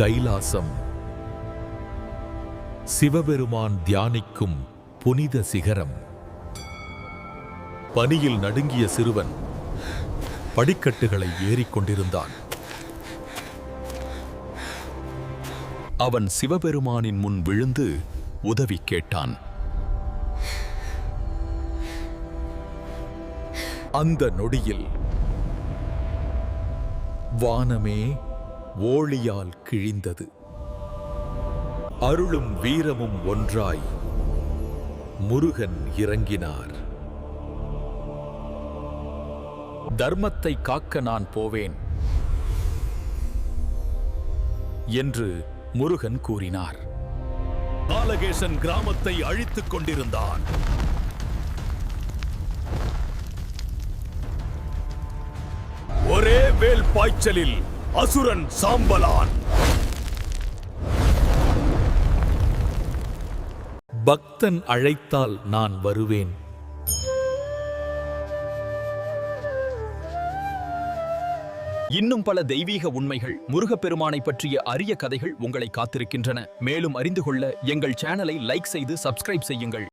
கைலாசம். சிவபெருமான் தியானிக்கும் புனித சிகரம். பனியில் நடுங்கிய சிறுவன் படிக்கட்டுகளை ஏறிக்கொண்டிருந்தான் அவன் சிவபெருமானின் முன் விழுந்து உதவி கேட்டான். அந்த நொடியில் வானமே ஓளியால் கிழிந்தது. அருளும் வீரமும் ஒன்றாய் முருகன் இறங்கினார். தர்மத்தை காக்க நான் போவேன் என்று முருகன் கூறினார். பாலகேசன் கிராமத்தை அழித்துக் கொண்டிருந்தான். ஒரே வேல் பாய்ச்சலில் அசுரன் சாம்பலான். பக்தன் அழைத்தால் நான் வருவேன். இன்னும் பல தெய்வீக உண்மைகள் முருகப்பெருமானை பற்றிய அரிய கதைகள் உங்களை காத்திருக்கின்றன. மேலும் அறிந்து கொள்ள எங்கள் சேனலை லைக் செய்து சப்ஸ்கிரைப் செய்யுங்கள்.